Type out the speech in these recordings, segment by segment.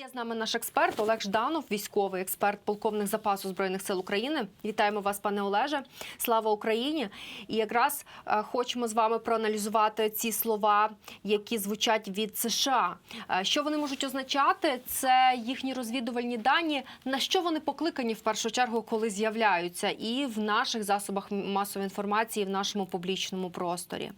Є з нами наш експерт Олег Жданов, військовий експерт, полковник запасу збройних сил України. Вітаємо вас, пане Олеже. Слава Україні! І якраз е, хочемо з вами проаналізувати ці слова, які звучать від США. Е, що вони можуть означати? Це їхні розвідувальні дані. На що вони покликані в першу чергу, коли з'являються, і в наших засобах масової інформації, і в нашому публічному просторі.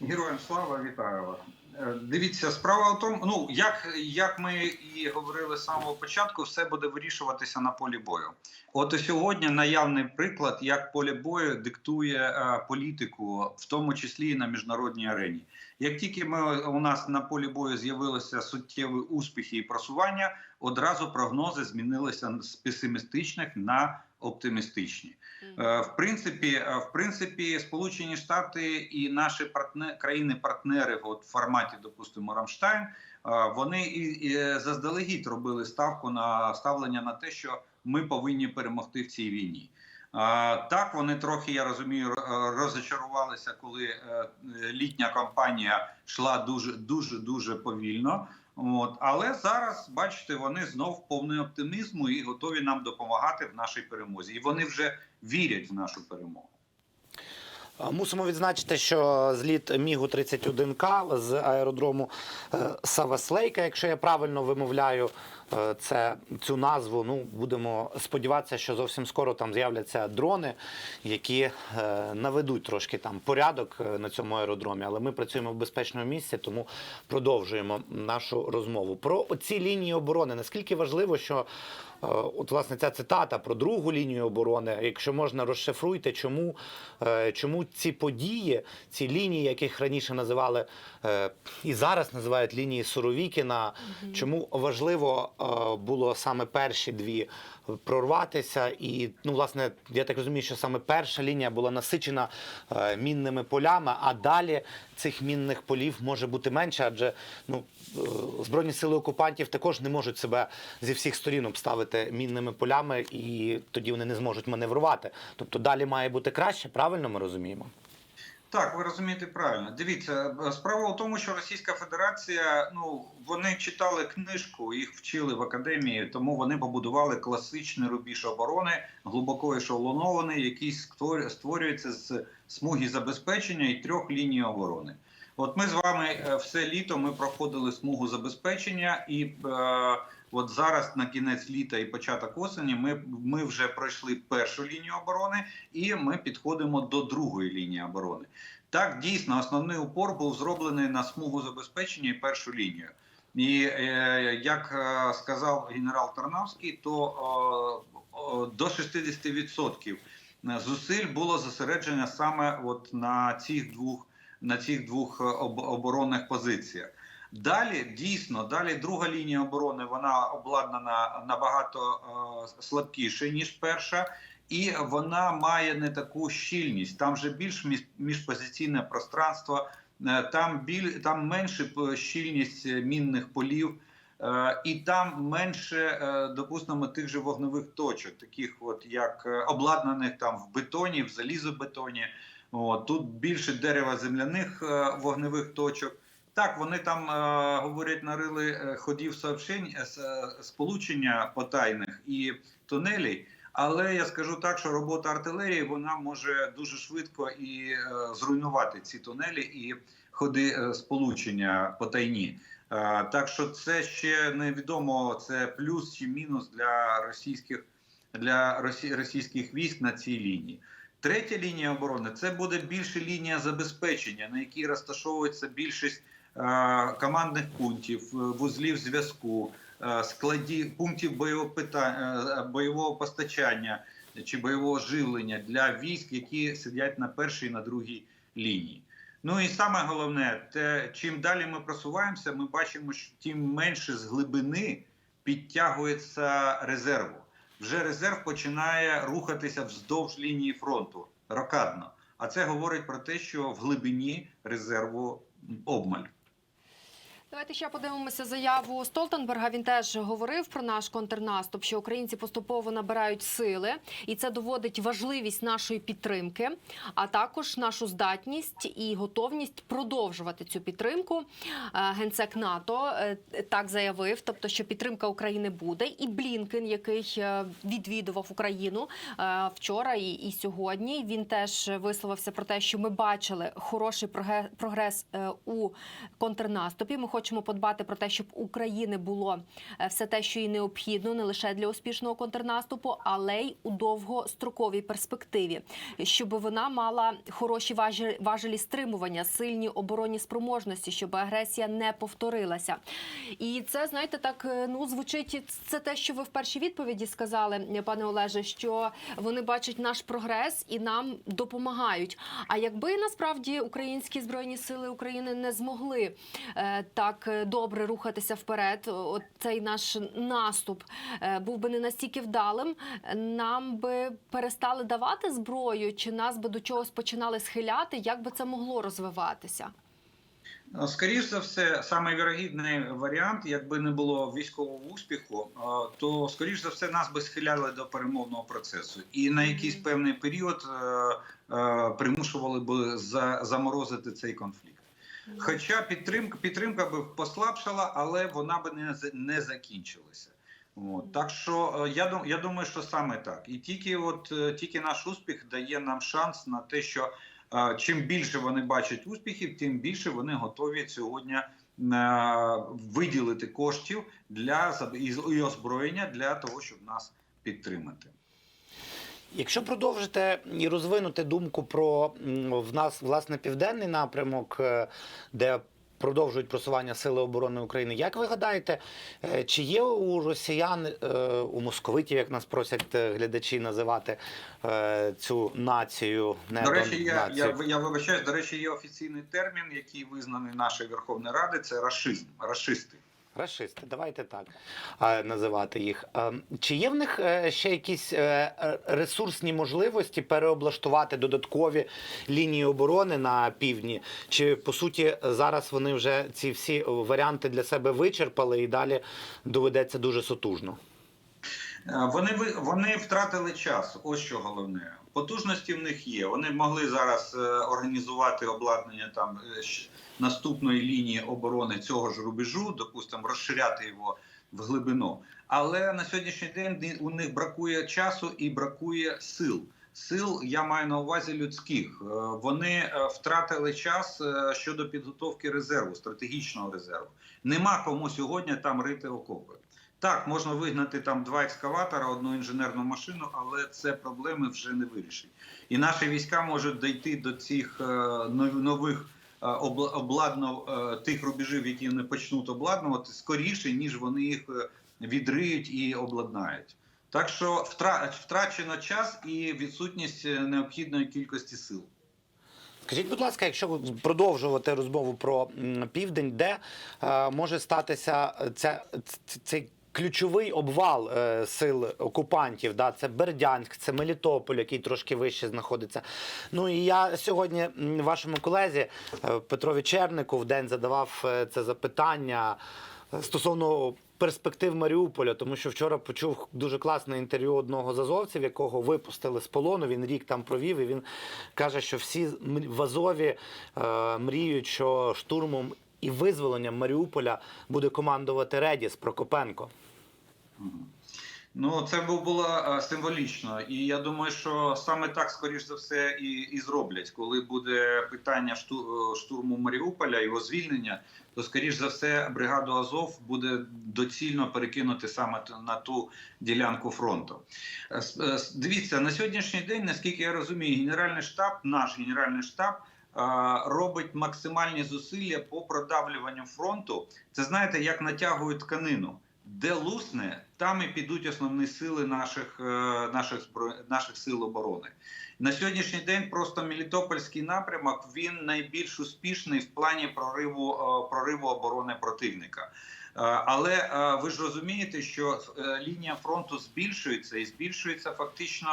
Героям слава, вітаю вас. Е, Дивіться, справа в тому, ну як, як ми і говорили з самого початку, все буде вирішуватися на полі бою. От і сьогодні наявний приклад, як поле бою диктує е, політику, в тому числі і на міжнародній арені. Як тільки ми у нас на полі бою з'явилися суттєві успіхи і просування, одразу прогнози змінилися з песимістичних на оптимістичні. Е, В принципі, е, в принципі, Сполучені Штати і наші партнери, країни-партнери, от в форматі, допустимо, Рамштайн, е, вони і, і заздалегідь робили ставку на ставлення на те, що ми повинні перемогти в цій війні. Так, вони трохи, я розумію, ро- розочарувалися, коли літня кампанія йшла дуже дуже дуже повільно. От, але зараз, бачите, вони знов повний оптимізму і готові нам допомагати в нашій перемозі. І вони вже вірять в нашу перемогу. Мусимо відзначити, що зліт Мігу 31 к з аеродрому е, Саваслейка, якщо я правильно вимовляю це цю назву. Ну будемо сподіватися, що зовсім скоро там з'являться дрони, які е, наведуть трошки там порядок е, на цьому аеродромі. Але ми працюємо в безпечному місці, тому продовжуємо нашу розмову про ці лінії оборони. Наскільки важливо, що Е, От, власне, ця цитата про другу лінію оборони. Якщо можна, розшифруйте, чому, е, чому ці події, ці лінії, яких раніше називали е, і зараз називають лінії Суровікіна, чому важливо е, було саме перші дві прорватися? І, ну, власне, я так розумію, що саме перша лінія була насичена е, мінними полями, а далі цих мінних полів може бути менше, адже ну, е, збройні сили окупантів також не можуть себе зі всіх сторін обставити мінними полями, і тоді вони не зможуть маневрувати. Тобто далі має бути краще, правильно ми розуміємо? Так, ви розумієте правильно. Дивіться, справа в тому, що Російська Федерація, ну вони читали книжку, їх вчили в академії, тому вони побудували класичний рубіж оборони, глибоко ешелонований, який створ- створюється з смуги забезпечення і трьох ліній оборони. От ми з вами е, все літо ми проходили смугу забезпечення, і е, от зараз на кінець літа і початок осені ми, ми вже пройшли першу лінію оборони, і ми підходимо до другої лінії оборони. Так, дійсно, основний упор був зроблений на смугу забезпечення і першу лінію. І е, як е, сказав генерал Тарнавський, то до 60% зусиль було зосереджено саме от на цих двох на цих двох е, об, оборонних позиціях. Далі дійсно, далі друга лінія оборони вона обладнана набагато е, слабкіше ніж перша, і вона має не таку щільність. Там вже більш між- міжпозиційне пространство, е, там біль там менше щільність е, мінних полів. Е, І там менше, е, допустимо, тих же вогневих точок, таких от як е, обладнаних там в бетоні, в залізобетоні. От, тут більше дерева земляних е, вогневих точок. Так, вони там е, говорять, нарили е, ходів сообщень, е, сполучення потайних і тунелей. Але я скажу так, що робота артилерії вона може дуже швидко і зруйнувати ці тунелі і ходи сполучення потайні. Так що це ще невідомо, це плюс чи мінус для російських для росі- російських військ на цій лінії. Третя лінія оборони це буде більше лінія забезпечення, на якій розташовується більшість командних пунктів, е, вузлів зв'язку, е, складів пунктів бойового питання, е, бойового постачання чи бойового живлення для військ, які сидять на першій і на другій лінії. Ну і саме головне, те, чим далі ми просуваємося, ми бачимо, що тим менше з глибини підтягується резерву. Вже резерв починає рухатися вздовж лінії фронту рокадно. А це говорить про те, що в глибині резерву обмаль. Давайте ще подивимося заяву Столтенберга. Він теж говорив про наш контрнаступ, що українці поступово набирають сили, і це доводить важливість нашої підтримки, а також нашу здатність і готовність продовжувати цю підтримку. Е, Генсек НАТО е, так заявив, тобто, що підтримка України буде. І Блінкен, який е, відвідував Україну вчора і, сьогодні, він теж висловився про те, що ми бачили хороший прогрес у контрнаступі. Ми хочемо подбати про те, щоб України було е, все те, що їй необхідно, не лише для успішного контрнаступу, але й у довгостроковій перспективі, щоб вона мала хороші важелі, стримування, сильні оборонні спроможності, щоб агресія не повторилася. І це знаєте, так е, ну звучить це те, що ви в першій відповіді сказали, пане Олеже, що вони бачать наш прогрес і нам допомагають. А якби насправді українські збройні сили України не змогли е, так е, добре рухатися вперед, от цей наш наступ е, був би не настільки вдалим, нам би перестали давати зброю, чи нас би до чогось починали схиляти, як би це могло розвиватися? Е, Скоріш за все, саме вірогідний варіант, якби не було військового успіху, е, то скоріш за все нас би схиляли до перемовного процесу, і на якийсь певний період примушували би заморозити цей конфлікт. Хоча підтримка підтримка би послабшала, але вона би не не закінчилася. От. Так що е, я я думаю, що саме так. І тільки от е, тільки наш успіх дає нам шанс на те, що е, чим більше вони бачать успіхів, тим більше вони готові сьогодні виділити коштів для і озброєння для того, щоб нас підтримати. Якщо продовжити і розвинути думку про в нас власне південний напрямок, е, де продовжують просування Сили оборони України, як ви гадаєте, е, чи є у росіян, е, у московитів, як нас просять глядачі називати цю націю, не До речі, я, я, я вибачаюсь, до речі, є офіційний термін, який визнаний нашою Верховною Ради, це рашизм, рашисти. Рашисти, давайте так називати їх. Чи є в них е, ще якісь е, е, ресурсні можливості переоблаштувати додаткові лінії оборони на півдні? Чи по суті зараз вони вже ці всі варіанти для себе вичерпали і далі доведеться дуже сотужно? Вони вони втратили час. Ось що головне. Потужності в них є. Вони могли зараз організувати обладнання там наступної лінії оборони цього ж рубежу, допустимо, розширяти його в глибину. Але на сьогоднішній день у них бракує часу і бракує сил. Сил я маю на увазі людських. Е, Вони е, втратили час е, щодо підготовки резерву, стратегічного резерву. Нема кому сьогодні там рити окопи. Так, можна вигнати там два екскаватора, одну інженерну машину, але це проблеми вже не вирішить. І наші війська можуть дійти до цих нових обладнав е, тих рубежів, які вони почнуть обладнувати, скоріше, ніж вони їх е, відриють і обладнають. Так що втрачено час і відсутність е, необхідної кількості сил. Скажіть, будь ласка, якщо продовжувати розмову про південь, де е, може статися ця, цей ключовий обвал е, сил окупантів? Да? Це Бердянськ, це Мелітополь, який трошки вище знаходиться. Ну і я сьогодні вашому колезі е, Петрові Чернику в день задавав е, це запитання е, стосовно. Перспектив Маріуполя, тому що вчора почув дуже класне інтерв'ю одного з азовців, якого випустили з полону. Він рік там провів, і він каже, що всі в Азові е, мріють, що штурмом і визволенням Маріуполя буде командувати Редіс Прокопенко. Ну, це було е, символічно, і я думаю, що саме так, скоріш за все, і, і зроблять. Коли буде питання е, штурму Маріуполя, його звільнення, то скоріш за все бригаду Азов буде доцільно перекинути саме на ту ділянку фронту. Е, Дивіться, на сьогоднішній день, наскільки я розумію, генеральний штаб, наш генеральний штаб. Робить максимальні зусилля по продавлюванню фронту. Це знаєте, як натягують тканину де лусне, там і підуть основні сили наших, е, наших, збро... наших сил оборони. На сьогоднішній день просто Мелітопольський напрямок він найбільш успішний в плані прориву, е, прориву оборони противника. Е, Але ви ж розумієте, що лінія фронту збільшується і збільшується фактично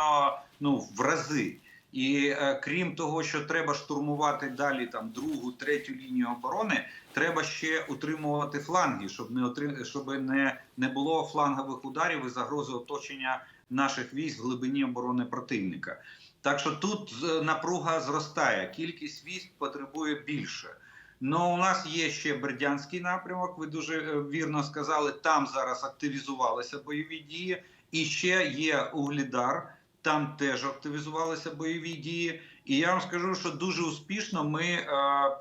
ну, в рази. І е, крім того, що треба штурмувати далі там другу, третю лінію оборони, треба ще утримувати фланги, щоб не отри... щоб не, не було флангових ударів і загрози оточення наших військ в глибині оборони противника. Так що тут е, напруга зростає, кількість військ потребує більше. Ну, у нас є ще Бердянський напрямок. Ви дуже е, вірно сказали. Там зараз активізувалися бойові дії, і ще є Углідар. Там теж активізувалися бойові дії. І я вам скажу, що дуже успішно ми е,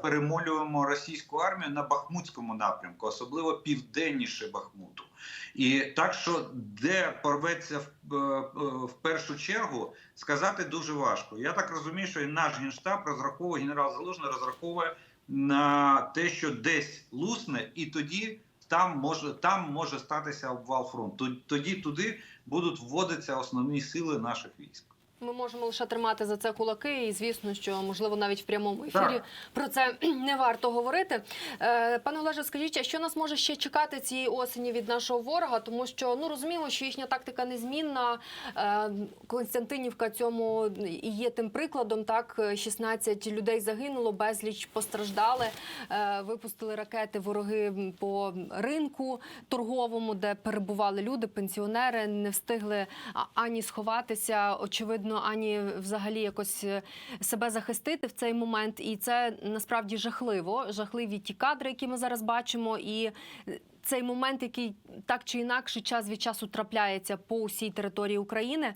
перемолюємо російську армію на Бахмутському напрямку, особливо південніше Бахмуту. І так що де порветься в, е, в першу чергу, сказати дуже важко. Я так розумію, що і наш генштаб розраховує, генерал Залужний розраховує на те, що десь лусне, і тоді там може там може статися обвал фронту. Тоді туди будуть вводитися основні сили наших військ. Ми можемо лише тримати за це кулаки, і звісно, що можливо навіть в прямому ефірі Так. про це не варто говорити. Е, Пане Олеже, скажіть, а що нас може ще чекати цієї осені від нашого ворога? Тому що ну розуміємо, що їхня тактика незмінна. Е, Константинівка цьому і є тим прикладом. Так, 16 людей загинуло, безліч постраждали. Е, Випустили ракети вороги по ринку торговому, де перебували люди, пенсіонери, не встигли ані сховатися, очевидно, ані взагалі якось е, себе захистити в цей момент. І це насправді жахливо. Жахливі ті кадри, які ми зараз бачимо, і е, цей момент, який так чи інакше час від часу трапляється по усій території України.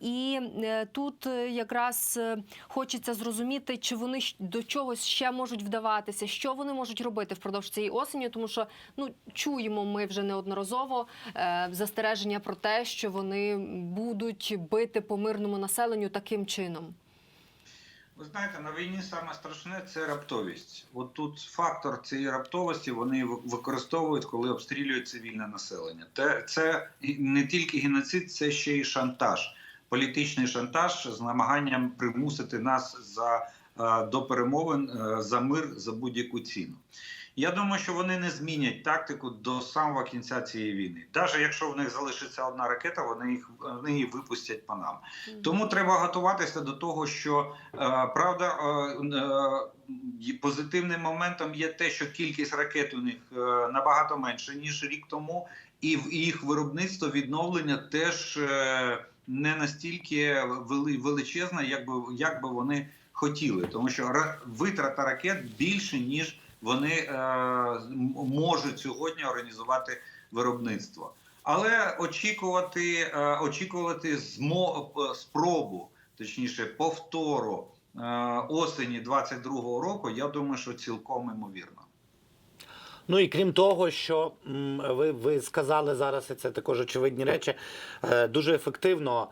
І е, тут е, якраз е, хочеться зрозуміти, чи вони до чогось ще можуть вдаватися, що вони можуть робити впродовж цієї осені, тому що ну чуємо ми вже неодноразово застереження про те, що вони будуть бити по мирному населенню таким чином. Ви знаєте, на війні саме страшне це раптовість. От тут фактор цієї раптовості вони використовують, коли обстрілюють цивільне населення. Це не тільки геноцид, це ще й шантаж, політичний шантаж з намаганням примусити нас за е, до перемовин е, за мир за будь-яку ціну. Я думаю, що вони не змінять тактику до самого кінця цієї війни. Навіть якщо в них залишиться одна ракета, вони їх вони її випустять по нам. Тому треба готуватися до того, що е, правда е, е, позитивним моментом є те, що кількість ракет у них набагато менше ніж рік тому, і в їх виробництво відновлення теж не настільки вели, величезне, як би, як би вони хотіли, тому що ра- витрата ракет більше ніж вони е, можуть сьогодні організувати виробництво. Але очікувати, е, очікувати змо, спробу, точніше, повтору е, осені 22-го року, я думаю, що цілком імовірно. Ну і крім того, що ви, ви сказали зараз, і це також очевидні речі, е, дуже ефективно.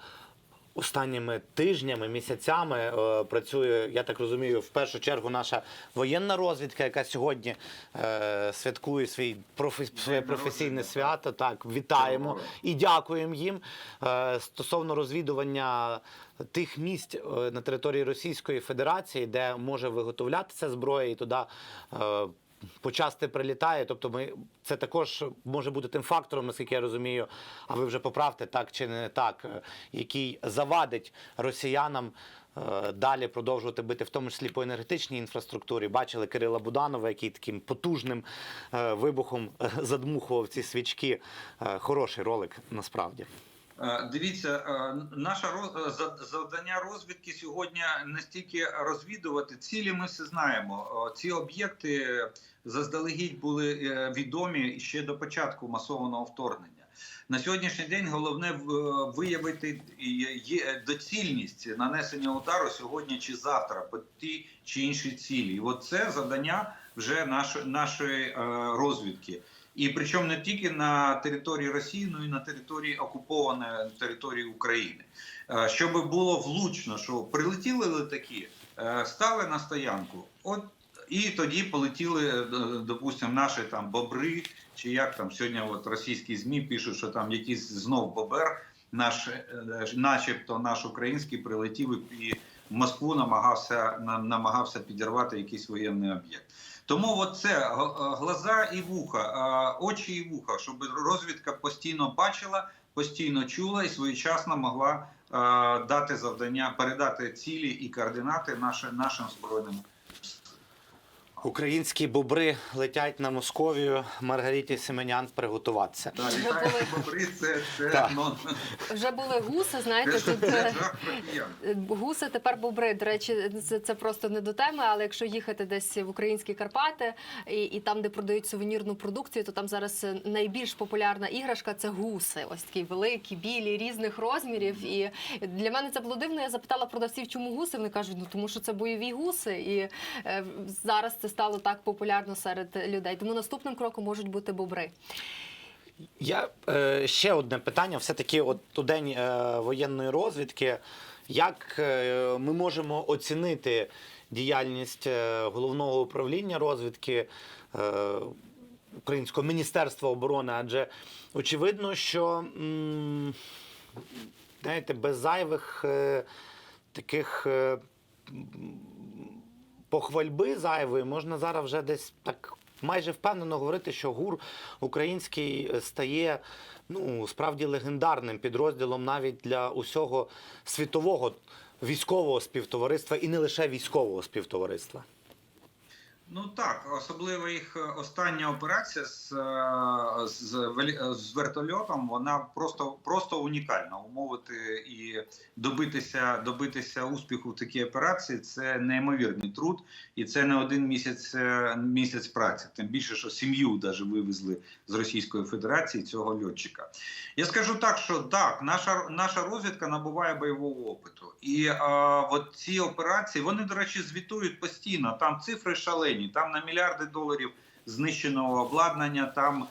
Останніми тижнями, місяцями е, працює, я так розумію, в першу чергу наша воєнна розвідка, яка сьогодні е, святкує свій профі, своє професійне свято. Так, вітаємо і дякуємо їм. Е, стосовно розвідування тих місць на території Російської Федерації, де може виготовлятися зброя, і туди. Почасти прилітає, тобто ми це також може бути тим фактором, наскільки я розумію, а ви вже поправте так чи не так, е, який завадить росіянам е, далі продовжувати бити, в тому числі по енергетичній інфраструктурі. Бачили Кирила Буданова, який таким потужним е, вибухом задмухував ці свічки. Хороший ролик насправді. Е, Дивіться, е, наше завдання розвідки сьогодні не стільки розвідувати цілі. Ми все знаємо. Е, Ці об'єкти заздалегідь були відомі ще до початку масованого вторгнення. На сьогоднішній день головне виявити доцільність нанесення удару сьогодні чи завтра по тій чи іншій цілі. І от це завдання вже нашої нашої розвідки. І причому не тільки на території Росії, але й на території окупованої території України. Е, Щоб було влучно, що прилетіли літаки, е, стали на стоянку. От і тоді полетіли, е, допустимо, наші там бобри, чи як там сьогодні от російські змі пишуть, що там якийсь знов бобер, наш, начебто наш український прилетів і в Москву намагався на- намагався підірвати якийсь воєнний об'єкт. Тому от це е, глаза і вуха, е, очі і вуха, щоб розвідка постійно бачила, постійно чула і своєчасно могла дати завдання, передати цілі і координати нашим збройним. Українські бобри летять на Московію. Маргариті Семенян приготуватися. Літаючі бобри це, це, ну, Вже були гуси, знаєте, тут е, жах. Гуси тепер бобри. До речі, це, це просто не до теми. Але якщо їхати десь в українські Карпати і, і там, де продають сувенірну продукцію, то там зараз найбільш популярна іграшка це гуси. Ось такі великі, білі, різних розмірів. І для мене це було дивно. Я запитала продавців, чому гуси. Вони кажуть, ну тому що це бойові гуси, і е, зараз це стало так популярно серед людей. Тому наступним кроком можуть бути бобри. Я е, ще одне питання. Все таки, от у день е, воєнної розвідки, як е, ми можемо оцінити діяльність е, головного управління розвідки е, Українського міністерства оборони? Адже очевидно, що м, знаєте, без зайвих е, таких. Е, похвальби зайвої можна зараз вже десь так майже впевнено говорити, що ГУР український е, стає ну справді легендарним підрозділом навіть для усього світового військового співтовариства і не лише військового співтовариства. Ну так, особливо їх е, остання операція з, е, з, з вертольотом, вона просто, просто унікальна. Умовити і добитися, добитися успіху в такій операції це неймовірний труд, і це не один місяць, е, місяць праці. Тим більше, що сім'ю даже вивезли з Російської Федерації цього льотчика. Я скажу так, що так, наша, наша розвідка набуває бойового опиту. І е, от ці операції, вони, до речі, звітують постійно. Там цифри шалені, там на мільярди доларів знищеного обладнання, там,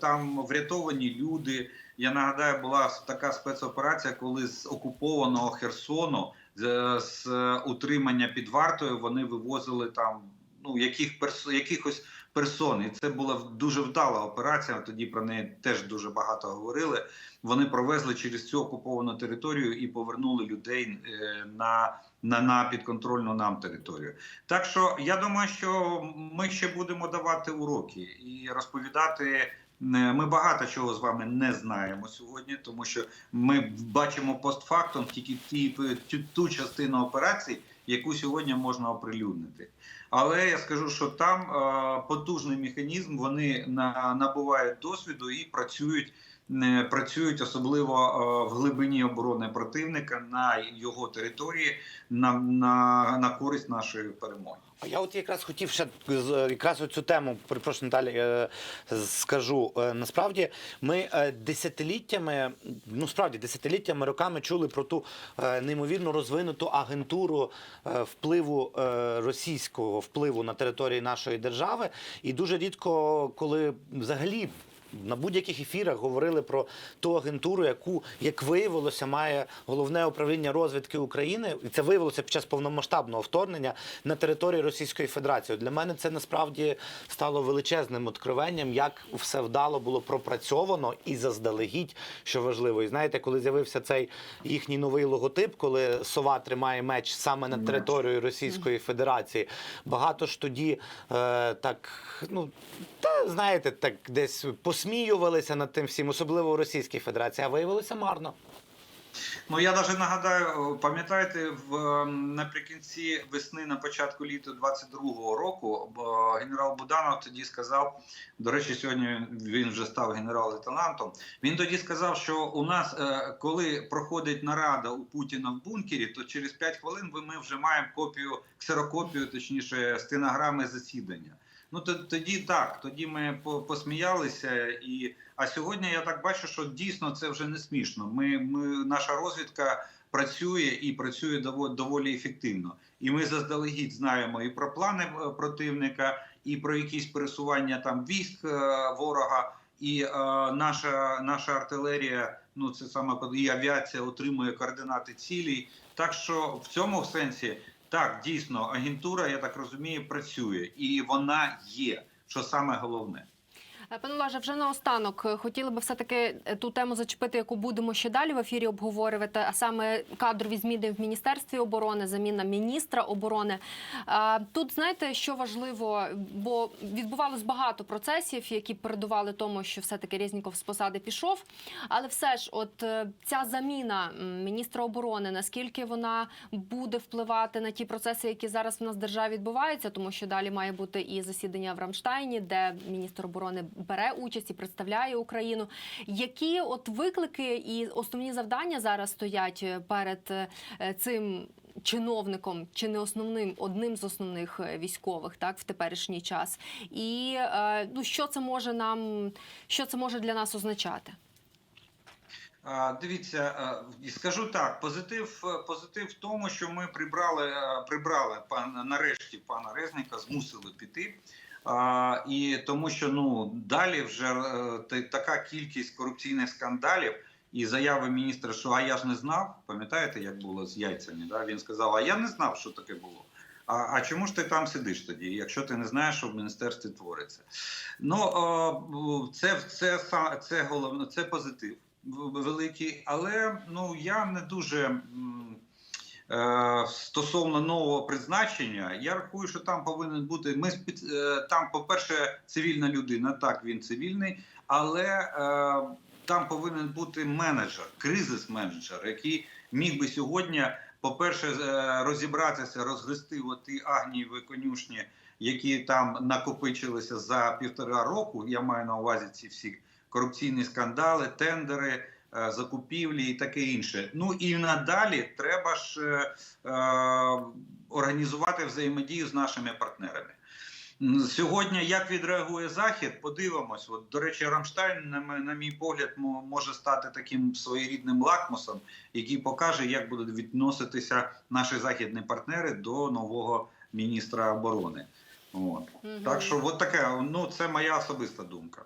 там врятовані люди. Я нагадаю, була така спецоперація, коли з окупованого Херсону з, з утримання під вартою вони вивозили там ну яких перс, якихось персон. І це була дуже вдала операція. Тоді про неї теж дуже багато говорили. Вони провезли через цю окуповану територію і повернули людей е, на, на, на підконтрольну нам територію. Так що я думаю, що ми ще будемо давати уроки і розповідати. е, Ми багато чого з вами не знаємо сьогодні, тому що ми бачимо постфактум тільки ті, ту, частину операцій, яку сьогодні можна оприлюднити. Але я скажу, що там е, потужний механізм, вони на, набувають досвіду і працюють, працюють особливо е, в глибині оборони противника на його території на, на, на користь нашої перемоги. А я от якраз хотів ще якраз оцю тему, перепрошую, Наталі, е, скажу. Е, Насправді ми десятиліттями, ну справді десятиліттями роками чули про ту неймовірно розвинуту агентуру впливу російського впливу на території нашої держави. І дуже рідко, коли взагалі. На будь-яких ефірах говорили про ту агентуру, яку, як виявилося, має головне управління розвідки України, і це виявилося під час повномасштабного вторгнення на території Російської Федерації. Для мене це насправді стало величезним откровенням, як все вдало було пропрацьовано і заздалегідь, що важливо. І знаєте, коли з'явився цей їхній новий логотип, коли сова тримає меч саме над територією Російської Федерації, багато ж тоді е, так, ну та знаєте, так десь посміювалися над тим всім, особливо у Російській Федерації, а виявилося марно. Ну я навіть нагадаю, пам'ятаєте, в ем, наприкінці весни, на початку літа 22-го року, генерал Буданов тоді сказав. До речі, сьогодні він вже став генерал-лейтенантом. Він тоді сказав, що у нас, е, коли проходить нарада у Путіна в бункері, то через 5 хвилин ви- ми вже маємо копію, ксерокопію, точніше, стенограми засідання. Ну тоді так, тоді ми посміялися, і а сьогодні я так бачу, що дійсно це вже не смішно. Ми, ми наша розвідка працює і працює доволі, ефективно. І ми заздалегідь знаємо і про плани е, противника, і про якісь пересування там військ е, ворога. І е, наша наша артилерія, ну це саме і авіація отримує координати цілей. Так що в цьому сенсі так дійсно агентура, я так розумію, працює і вона є. Що саме головне. Е, Пане Олеже, вже наостанок е, хотіли би все-таки е, ту тему зачепити, яку будемо ще далі в ефірі обговорювати, а саме кадрові зміни в Міністерстві оборони, заміна міністра оборони. Тут знаєте, що важливо, бо відбувалось багато процесів, які передували тому, що все-таки Резніков з посади пішов. Але все ж, от ця заміна міністра оборони, наскільки вона буде впливати на ті процеси, які зараз в нас в державі відбуваються, тому що далі має бути і засідання в Рамштайні, де міністр оборони бере участь і представляє Україну. Які от виклики і основні завдання зараз стоять е, перед е, цим? Чиновником чи не основним одним з основних е, військових, так в теперішній час, і ну що це може нам, що це може для нас означати? Дивіться, скажу так: позитив, позитив в тому, що ми прибрали, прибрали пан нарешті пана Резника, змусили піти. А, і тому, що ну далі вже е, така кількість корупційних скандалів і заяви міністра, що а я ж не знав. Пам'ятаєте, як було з яйцями? Да? Він сказав: А я не знав, що таке було. А, а чому ж ти там сидиш тоді, якщо ти не знаєш, що в міністерстві твориться? Ну це, це, це, це головне, це позитив великий, але ну я не дуже. Е, Стосовно нового призначення, я рахую, що там повинен бути. Ми спец- е, там, по-перше, цивільна людина. Так, він цивільний, але е, там повинен бути менеджер, кризис-менеджер, який міг би сьогодні, по-перше, е, розібратися, розгрести оті агнієві конюшні, які там накопичилися за півтора року. Я маю на увазі ці всі корупційні скандали, тендери, закупівлі і таке інше. Ну і надалі треба ж е, е, організувати взаємодію з нашими партнерами. Сьогодні як відреагує Захід, подивимось. От, до речі, Рамштайн, на, на мій погляд, може стати таким своєрідним лакмусом, який покаже, як будуть відноситися наші західні партнери до нового міністра оборони. От. Мгм. Так що, от таке, ну це моя особиста думка.